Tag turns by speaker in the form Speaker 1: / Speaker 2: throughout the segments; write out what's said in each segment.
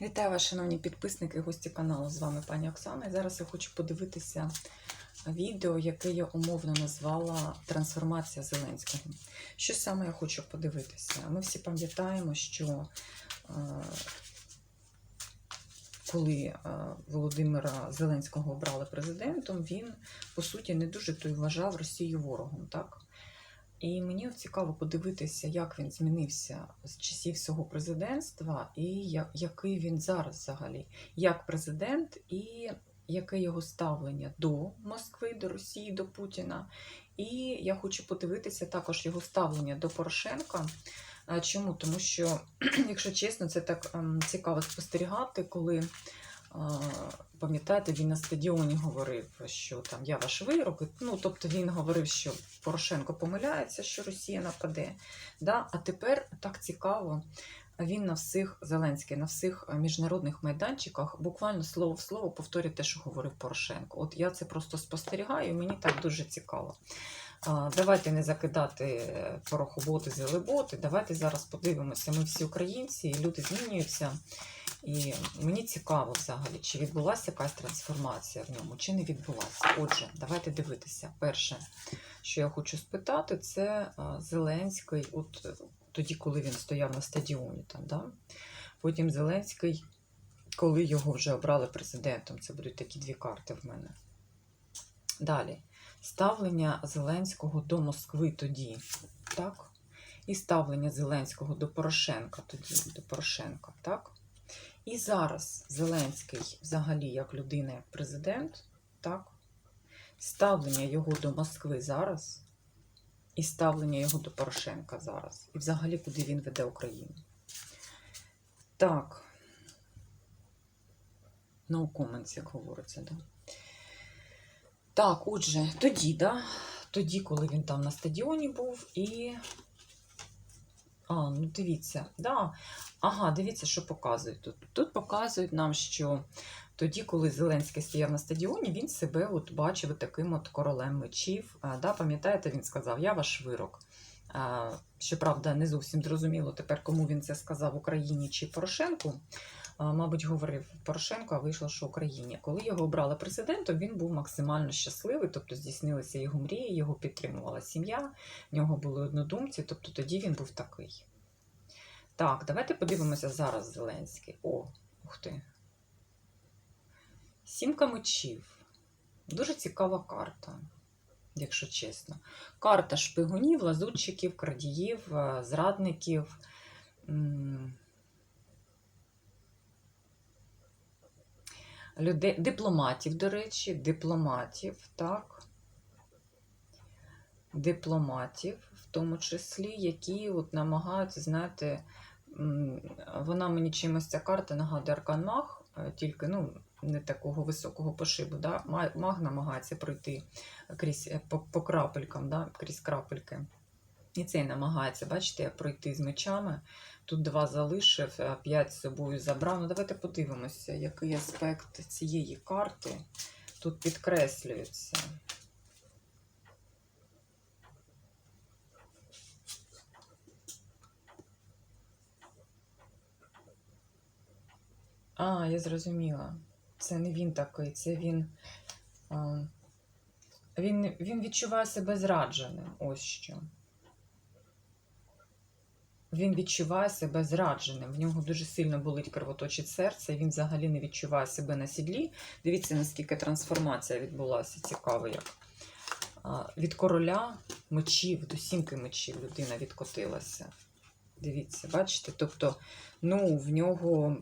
Speaker 1: Вітаю вас, шановні підписники, гості каналу. З вами пані Оксана. І зараз я хочу подивитися відео, яке я умовно назвала Трансформація Зеленського. Що саме я хочу подивитися? Ми всі пам'ятаємо, що е, коли е, Володимира Зеленського обрали президентом, він по суті не дуже то й вважав Росію ворогом. так? І мені цікаво подивитися, як він змінився з часів свого президентства, і який він зараз взагалі, як президент, і яке його ставлення до Москви, до Росії, до Путіна. І я хочу подивитися також його ставлення до Порошенка. Чому? Тому що, якщо чесно, це так ем, цікаво спостерігати, коли. Пам'ятаєте, він на стадіоні говорив, що там я ваш вирок. Ну, тобто він говорив, що Порошенко помиляється, що Росія нападе. Да? А тепер так цікаво. Він на всіх Зеленський, на всіх міжнародних майданчиках буквально слово в слово повторює те, що говорив Порошенко. От я це просто спостерігаю, мені так дуже цікаво. Давайте не закидати порохоботи, зелеботи. Давайте зараз подивимося. Ми всі українці, люди змінюються. І мені цікаво взагалі, чи відбулася якась трансформація в ньому, чи не відбулася. Отже, давайте дивитися. Перше, що я хочу спитати, це Зеленський, от е, тоді, коли він стояв на стадіоні. Там, да? Потім Зеленський, коли його вже обрали президентом. Це будуть такі дві карти в мене. Далі. Ставлення Зеленського до Москви тоді. Так? І ставлення Зеленського до Порошенка тоді, до Порошенка, так? І зараз Зеленський, взагалі, як людина, як президент, так? ставлення його до Москви зараз, і ставлення його до Порошенка зараз. І взагалі, куди він веде Україну. Так. No comments, як говориться, да? Так, отже, тоді, да? Тоді, коли він там на стадіоні був, і. А, ну дивіться, да. Ага, дивіться, що показують тут. Тут показують нам, що тоді, коли Зеленський стояв на стадіоні, він себе от бачив таким от королем мечів. Да, пам'ятаєте, він сказав: Я ваш вирок. Щоправда, не зовсім зрозуміло тепер, кому він це сказав Україні чи Порошенку. Мабуть, говорив Порошенко, а вийшло, що Україні. Коли його обрали президентом, він був максимально щасливий, тобто здійснилися його мрії, його підтримувала сім'я, в нього були однодумці, тобто тоді він був такий. Так, давайте подивимося зараз Зеленський. О, ух ти. Сімка мечів. Дуже цікава карта, якщо чесно. Карта шпигунів, лазутчиків, крадіїв, е, зрадників. Людей, дипломатів, до речі, дипломатів, так. Дипломатів, в тому числі, які от намагаються, знаєте, вона мені чимось ця карта нагадує Аркан Маг, е, тільки ну, не такого високого пошибу. Да? Маг намагається пройти крізь е, по, по крапелькам, да? крізь крапельки. І цей намагається, бачите, як пройти з мечами. Тут два залишив, а п'ять з собою забрав. Ну, давайте подивимося, який аспект цієї карти тут підкреслюється. А, я зрозуміла. Це не він такий, це він. Він, він відчуває себе зрадженим. Ось що. Він відчуває себе зрадженим. В нього дуже сильно болить кровоточить серце, і він взагалі не відчуває себе на сідлі. Дивіться, наскільки трансформація відбулася. Цікаво як. Від короля мечів до сімки мечів людина відкотилася. Дивіться, бачите? Тобто, ну, в нього.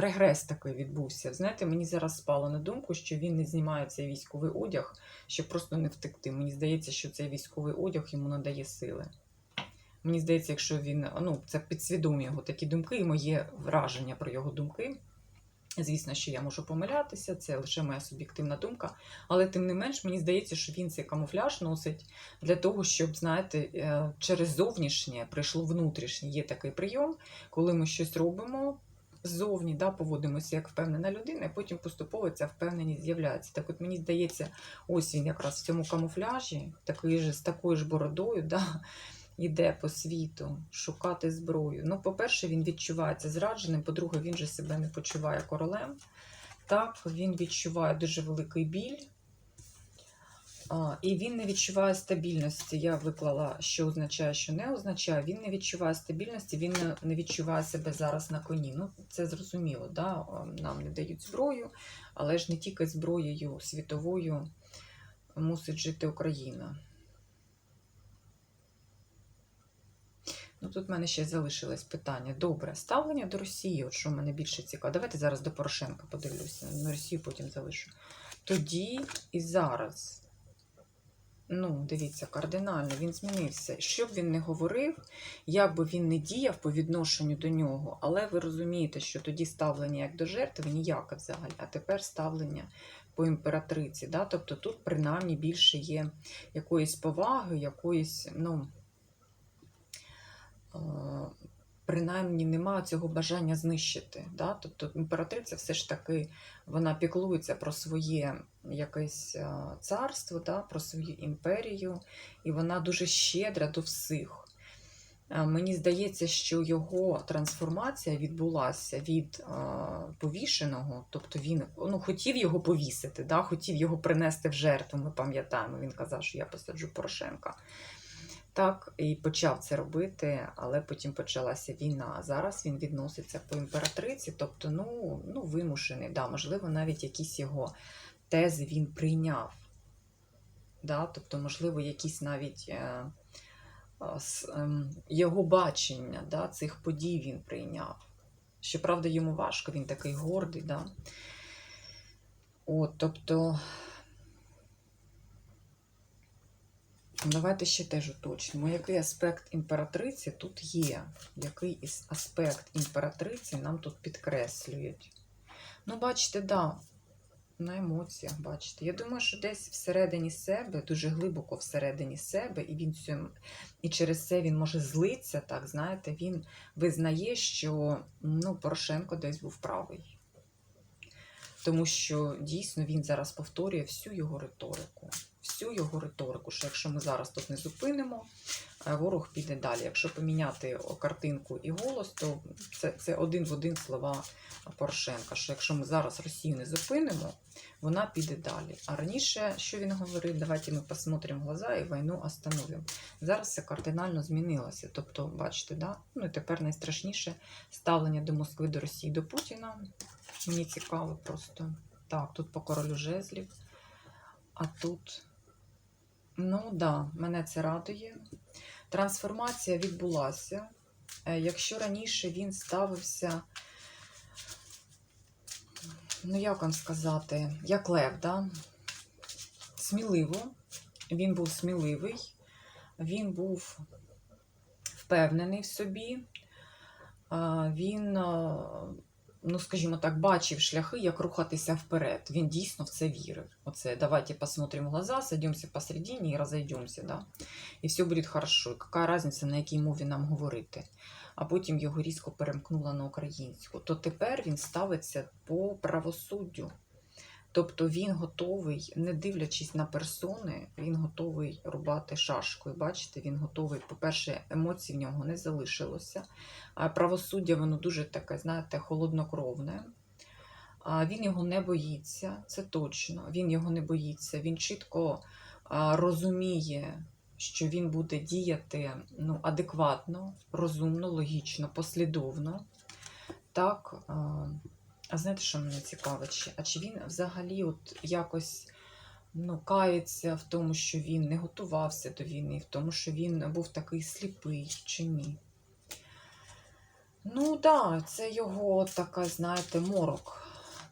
Speaker 1: Регрес такий відбувся. Знаєте, мені зараз спало на думку, що він не знімає цей військовий одяг, щоб просто не втекти. Мені здається, що цей військовий одяг йому надає сили. Мені здається, якщо він, ну, це підсвідомі його такі думки, і моє враження про його думки. Звісно, що я можу помилятися, це лише моя суб'єктивна думка. Але тим не менш, мені здається, що він цей камуфляж носить для того, щоб, знаєте, е, через зовнішнє прийшло внутрішнє. Є такий прийом, коли ми щось робимо ззовні, да, поводимося як впевнена людина, і потім поступово ця впевненість з'являється. Так от мені здається, ось він якраз в цьому камуфляжі, такий же, з такою ж бородою, да, йде по світу шукати зброю. Ну, по-перше, він відчувається зрадженим, по-друге, він же себе не почуває королем. Так, він відчуває дуже великий біль. А, і він не відчуває стабільності. Я виклала, що означає, що не означає. Він не відчуває стабільності, він не, відчуває себе зараз на коні. Ну, це зрозуміло, да? Нам не дають зброю, але ж не тільки зброєю світовою мусить жити Україна. Ну, тут в мене ще залишилось питання. Добре, ставлення до Росії, от що мене більше цікаво. Давайте зараз до Порошенка подивлюся. На Росію потім залишу. Тоді і зараз. Ну, дивіться, кардинально він змінився. Що б він не говорив, як би він не діяв по відношенню до нього, але ви розумієте, що тоді ставлення як до жертви ніяке взагалі, а тепер ставлення по імператриці. Да? Тобто тут принаймні більше є якоїсь поваги, якоїсь, ну, е, принаймні немає цього бажання знищити. Да? Тобто імператриця все ж таки вона піклується про своє якесь е, царство, да? про свою імперію, і вона дуже щедра до всіх. Е, Мені здається, що його трансформація відбулася від е, повішеного, тобто він ну, хотів його повісити, да? хотів його принести в жертву. Ми пам'ятаємо, він казав, що я посаджу Порошенка. Так, і почав це робити, але потім почалася війна. Зараз він відноситься по імператриці, тобто, ну, ну вимушений, да, можливо, навіть якісь його тези він прийняв. Да? Тобто, можливо, якісь навіть е, ем, його бачення да, цих подій він прийняв. Щоправда, йому важко, він такий гордий. Да? От, тобто, давайте ще теж уточнимо, який аспект імператриці тут є. Який із- аспект імператриці нам тут підкреслюють. Ну, бачите, да, на емоціях, бачите. Я думаю, що десь всередині себе, дуже глибоко всередині себе, і він і через це він може злитися, так, знаєте, він визнає, що ну, Порошенко десь був правий. Тому що дійсно він зараз повторює всю його риторику. Всю його риторику, що якщо ми зараз тут не зупинимо, е, ворог піде далі. Якщо поміняти картинку і голос, то це, це один в один слова Порошенка. Що якщо ми зараз Росію не зупинимо, вона піде далі. А раніше, що він говорив, давайте ми посмотримо глаза і війну остановимо. Зараз це кардинально змінилося. Тобто, бачите, да? ну і тепер найстрашніше ставлення до Москви, до Росії, до Путіна. Мені цікаво просто. Так, тут по королю жезлів. А тут, ну да, мене це радує. Трансформація відбулася. Е, Якщо раніше він ставився, ну як вам сказати, як лев, да? сміливо. Він був сміливий, він був впевнений в собі. Він, а, ну скажімо так, бачив шляхи, як рухатися вперед. Він дійсно в це вірив. Оце давайте посмотрим в глаза, садімося посередині і розійдемося. Да? І все буде хорошо. Яка різниця, на якій мові нам говорити? А потім його різко перемкнула на українську. То тепер він ставиться по правосуддю. Тобто він готовий, не дивлячись на персони, він готовий рубати шашкою. Бачите, він готовий. По-перше, емоцій в нього не залишилося. А правосуддя воно дуже таке, знаєте, холоднокровне. А він його не боїться, це точно. Він його не боїться. Він чітко розуміє, що він буде діяти ну, адекватно, розумно, логічно, послідовно. Так. А, знаєте, що мене цікавить ще? А чи він взагалі от якось ну, кається в тому, що він не готувався до війни, в тому, що він був такий сліпий чи ні? Ну так, да, це його така, знаєте, морок.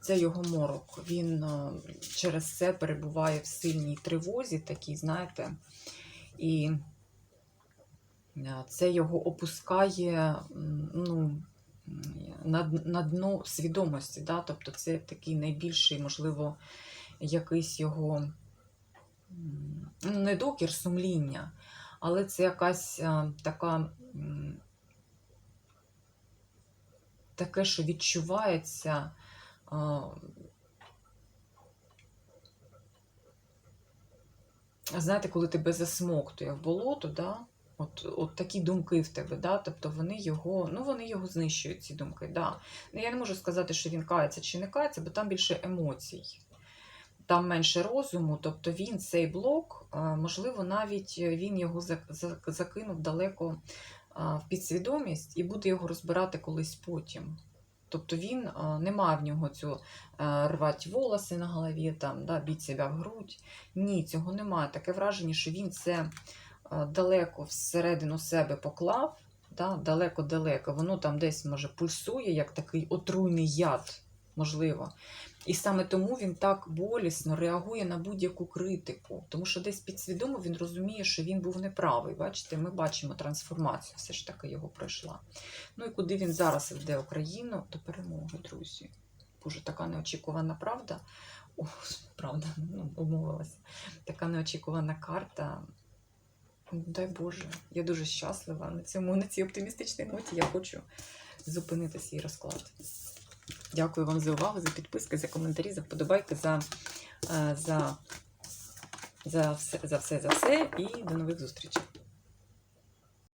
Speaker 1: Це його морок. Він е, через це перебуває в сильній тривозі, такій, знаєте, і е, це його опускає ну, на, на дно свідомості. Да? Тобто це такий найбільший, можливо, якийсь його ну, не докір сумління, але це якась а, така. Таке, що відчувається. а, Знаєте, коли тебе засмоктує в болото, да? От, от такі думки в тебе, да? тобто вони його, ну вони його знищують, ці думки. Да. Ну, я не можу сказати, що він кається чи не кається, бо там більше емоцій, там менше розуму. Тобто він цей блок, е, можливо, навіть він його зак- зак- закинув далеко в підсвідомість і буде його розбирати колись потім. Тобто він а, не має в нього цю рвати волоси на голові, там, да, біть себе в грудь. Ні, цього немає. Таке враження, що він це далеко всередину себе поклав, да, далеко-далеко. Воно там десь може пульсує, як такий отруйний яд, можливо. І саме тому він так болісно реагує на будь-яку критику. Тому що десь підсвідомо він розуміє, що він був неправий. Бачите, ми бачимо трансформацію, все ж таки його пройшла. Ну і куди він зараз веде Україну до перемоги, друзі. Боже, така неочікувана правда. О, правда, ну, умовилася. Така неочікувана карта. Ну, Дай Боже, я дуже щаслива. На цьому, на цій оптимістичній ноті я хочу зупинити свій розклад. Дякую вам за увагу, за підписки, за коментарі, за вподобайки, за, е, за, за, все, за все, за все. І до нових зустрічей.